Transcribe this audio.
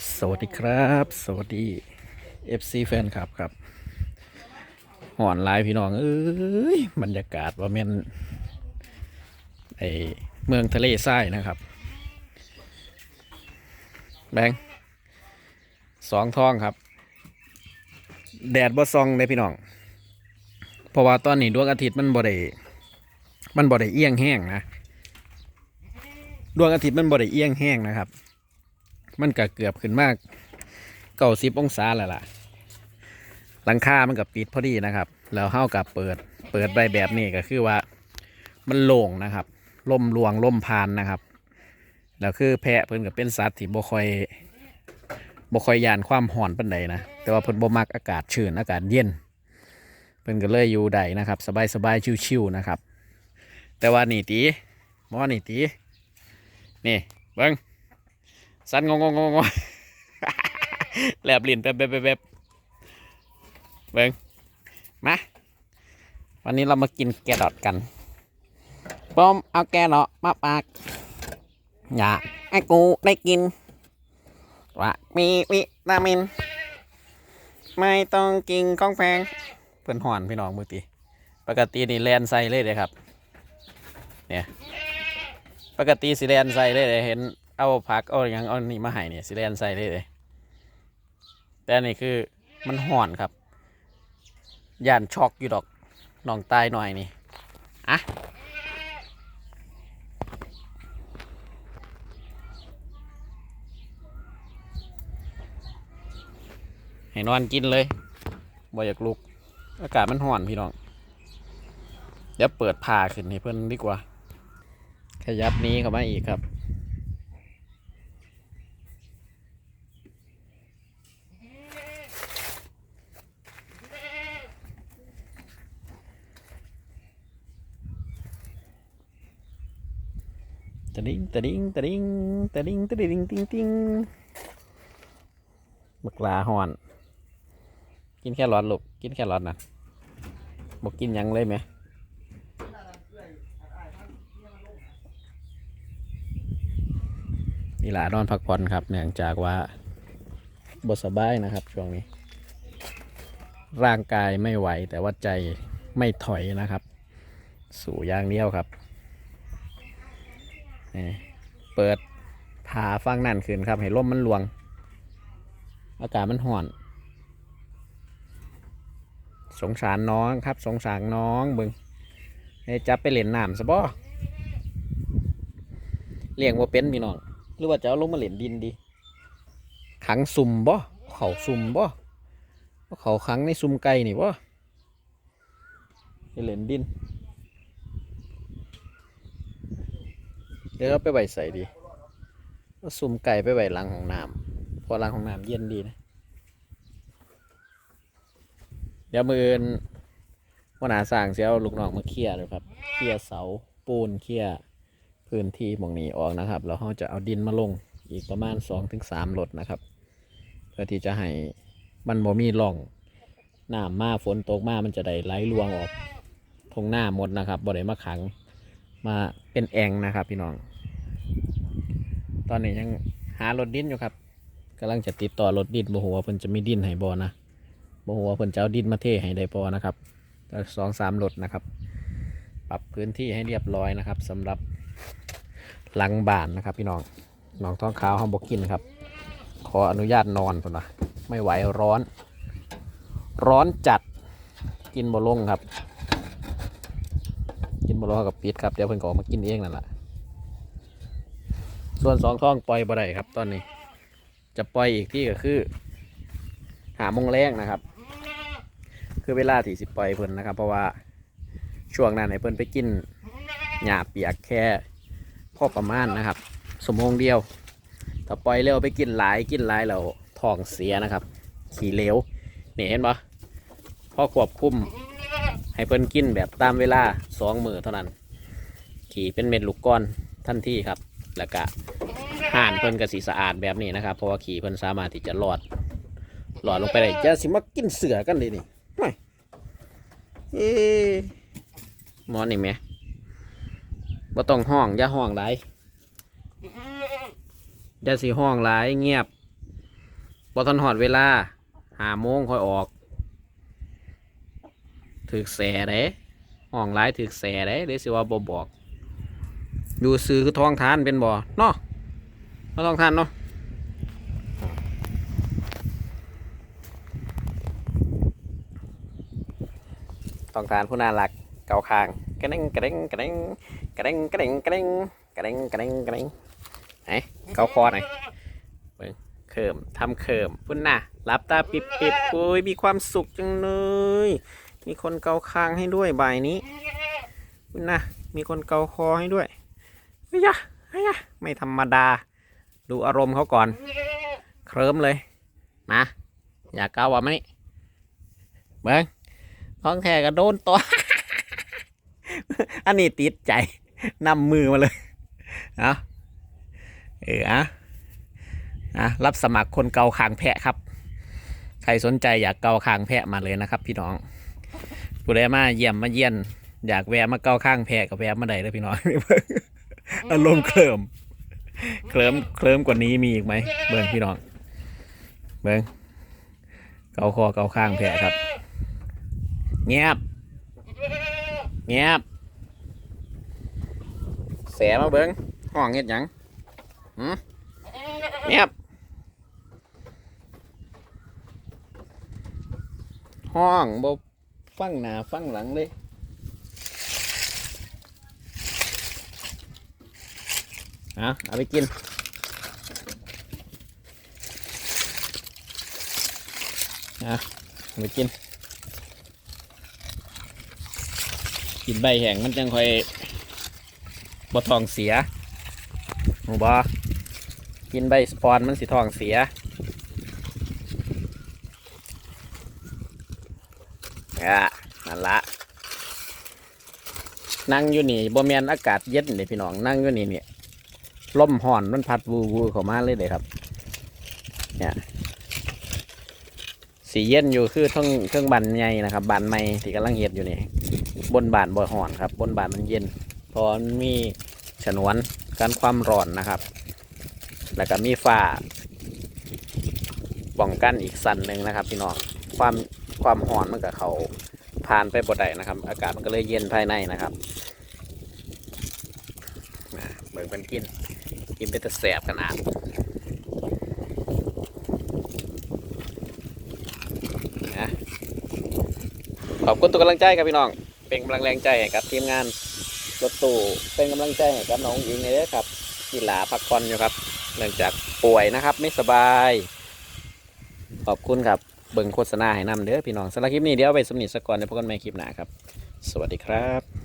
สวัสดีครับ สวัสดี FC แฟนคลับครับห่อนหลายพี่น้อง เอ้ย บรรยากาศว่าแม่นไอเมืองทะเลทรายนะครับ แบงสองท้องครับ แดดบ่ซองเลยพี่น้อง เพราะว่าตอนนี้ดวงอาทิตย์มันบ่ได้มันบ่ได้เอียงแห้งนะดวงอาทิตย์มันบ่ได้เอียงแห้งนะครับ มันก็เกือบขึ้นมากเก้าสิบองศาแล้วล่ะ หลังคามันกับปิดพอดีนะครับ แล้วเฮากับเปิด เปิดใบแบบนี้ก็คือว่า มันโล่งนะครับลมรวงลมพานนะครับ แล้วคือแพะเพิ่นก็เป็นสัตว์ที่บ่ค่อยบ่ค่อยยานความห่อนปานใดนะ แต่ว่าเพิ่นบ่มักอากาศชื้นอากาศเย็น เพิ่นก็เลยอยู่ได้นะครับ สบายๆชิวๆนะครับ แต่ว่านี่ตีมอนี่ตีนี่เบิ่ง สันงงงงงงแลบลิ้นแป๊บแป๊บแป๊บแป๊บเบิ้งมาวันนี้เรามากินแกดอทกันป้อมเอาแกดอทมาปากอย่าให้กูได้กินว่ามีวิตามิน ไม่ต้องกินของแพงเพื่อนหอนพี่น้องมือตีปกตินี่แลนใส่เลยเลยครับ เนี่ย ปกติสิแลนใส่เลยเลยเห็น เอาผักเอาหยังเอานี่มาให้เนี่ยสิแลนใส่เลยเลย แต่อันนี่คือมันห่อนครับย่านช็อกอยู่ดอกน้องตายหน่อยนี่อะให้นอนกินเลยบ่อยากลุก อากาศมันห่อนพี่น้อง เดี๋ยวเปิดผ่าขึ้นให้เพื่อนดีกว่า ขยับนี้เข้ามาอีกครับ ตะดิ้งตะดิ้งตะดิ้งตะดิ้งตะดิ้งติ้งติ้งบักลาหอน กินแค่ร้อนลูกกินแค่ร้อนนะบอกกินยังเลยไหมนี่หลานอนพักผ่อนครับเนื่องจากว่าบสบายนะครับช่วงนี้ ร่างกายไม่ไหวแต่ว่าใจไม่ถอยนะครับ สู่อย่างเดียวครับ เปิดผ่าฟังนั่นขึ้นครับ ให้ลมมันลวง อากาศมันห่อน สงสารน้องครับ สงสารน้องเบึงให้จับไปเล่นน้ำซะบ่เลี้ยงว่าเป็นพี่น้อง หรือว่าจะเอาลงมาเล่นดินดี ขังซุ่มบ่เขาซุ่มบ่เขาขังในซุ่มไก่นี่บ่เล่นดิน ดี๋ยวเราไปไหวใส่ดีก็ซุ่มไก่ไปไหวหลังของน้ำเพอหลังของน้ำเย็นดีนะ เดี๋ยวมืออื่นวันหาสร้างเสียเอาลูกน้องมาเคลียร์เลยครับ เคลียร์เสาปูนเคลียร์พื้นที่มองนี้ออกนะครับ แล้วเขาจะเอาดินมาลงอีกประมาณ2องถึงสามรถนะครับ เพื่อที่จะให้มันบ่มีร่องน้ำมาฝนตกมามันจะได้ไหลลวงออกทงหน้าหมดนะครับบ่ได้มาขังมาเป็นแองนะครับพี่น้อง อนนี้ยังหารถดินอยู่ครับกำลังจะติดต่อรถดินบ่หัวเพิ่นจะมีดินให้บ่นะบ่หัวเพิ่นจะเอาดินมาเทให้ได้พอนะครับสองสามรถนะครับ ปรับพื้นที่ให้เรียบร้อยนะครับสำหรับหลังบ้านนะครับ พี่น้องน้องท้องขาวห้องบกินครับ ขออนุญาตนอนพุ่นนะไม่ไหวร้อน ร้อนจัดกินบ่ลงครับ กินบอลกับปิดครับเดี๋ยวเพิ่นก็อมากินเองนั่นแหละ ส่วนสองท้องปล่อยบ่ได้ครับ ตอนนี้ จะปล่อยอีกที่ก็คือ หามงแรงนะครับ คือเวลาที่สิปล่อยเพิ่นนะครับ เพราะว่าช่วงนั้นให้เพิ่นไปกินหญ้าเปียกแค่พอประมาณนะครับสมงเดียวถ้าปล่อยเร็วไปกินหลายกินหลายแล้วท้องเสียนะครับ ขี่เหลวนี่เห็นปะพอควบคุมให้เพิ่นกินแบบตามเวลาสองมือเท่านั้น ขี่เป็นเม็ดลูกก้อนทันทีครับ แล้วก็ห่านเพิ่นก็สีสะอาดแบบนี้นะครับ เพราะว่าขี่เพิ่นสามารถที่จะหลอดหลอดลงไปได้จะสิมากินเสือกันเลยนี่ไม่เอ๊ะหมอนนี่ไหมบ่ต้องห้องอย่าห้องหลายอย่าสิห้องหลายเงียบบอทันหอดเวลาหาโมงค่อยออกถึกแสเด้ห้องไรถึกแสเด้เดี๋ยวสิว่าบบอก อยู่ซื้อคือทองทานเป็นบ่เนาะบ่ท้องทานเนาะทองทานผู้น่ารักเกาคางกระเด้งกระเด้งกระเด้งกระเด้งกระเด้งกระเด้งกระเด้งกระเด้งกระเด้งไหนเกาคอหน่อยเบิ่งเขิมทำเขิมพุ่นน่ะรับตาปิบปิบโอ้ยมีความสุขจังเลยมีคนเกาคางให้ด้วยบ่ายนี้พุ่นน่ะมีคนเกาคอให้ด้วย ฮ้ยะเฮ้ยะไม่ธรรมดา ดูอารมณ์เขาก่อน เคลิ้มเลย มา อยากเกาว่ะมานี่เบิ้งท้องแท้ก็โดนตัว อันนี้ติดใจนำมือมาเลยเอาเอออะอะรับสมัครคนเกาคางแพะครับ ใครสนใจอยากเกาคางแพะมาเลยนะครับ พี่น้องผู้ใดมาเยี่ยมมาเยี่ยน อยากแวะมาเกาข้างแพะกับแวะมาได้เลยพี่น้อง อารมณ์เคลิมเคลิมเคลิมกว่านี้มีอีกไหมเบิ้งพี่น้องเบิ้งเกาคอเกาข้างแพะครับ เงียบ เงียบ แสมาเบิ้งห้องเฮ็ดหยังหืมเงียบ ห้องบ่ฟังหน้าฟังหลังเลย อาเอาไปกินเอาเอาไปกิน กินใบแห้งมันจังค่อยบ่ทองเสียหมูบอกินใบสปอนมันสิทองเสียอะนั่นละนั่งอยู่นี่บ่แมนอากาศเย็นเลยพี่น้องนั่งอยู่นี่เนี่ย ลมห่อนมันพัดวูวูเข้ามาเลยเด้ครับ เนี่ยสีเย็นอยู่คือเทั้งเทั้งบันใหญ่นะครับบันใหม่ที่กำลังเฮ็ดอยู่นี่บนบานบ่อห่อนครับ บนบานมันเย็นพราะมันมีฉนวนกันความร้อนนะครับ แล้วก็มีฝ้าป้องกันอีกสันหนึ่งนะครับพี่น้องความความร้อนมันกับเขาผ่านไปบ่ได้นะครับ อากาศมันก็เลยเย็นภายในนะครับนะเบิ่งเป็นกิน กินเป็นตะแสบขนาดนะขอบคุณทุกกำลังใจครับพี่น้อง เป็นกำลังแรงใจให้กับทีมงานรถตู้เป็นกำลังใจให้กับน้องหญิงเลยครับกีฬาพักผ่อนอยู่ครับเนื่องจากป่วยนะครับ ไม่สบาย ขอบคุณครับเบิ่งโฆษณาให้นำเด้อพี่น้องสำหรับคลิปนี้เดี๋ยวไปสมนิทสกก่อนในพบกันใหม่คลิปหน้าครับ สวัสดีครับ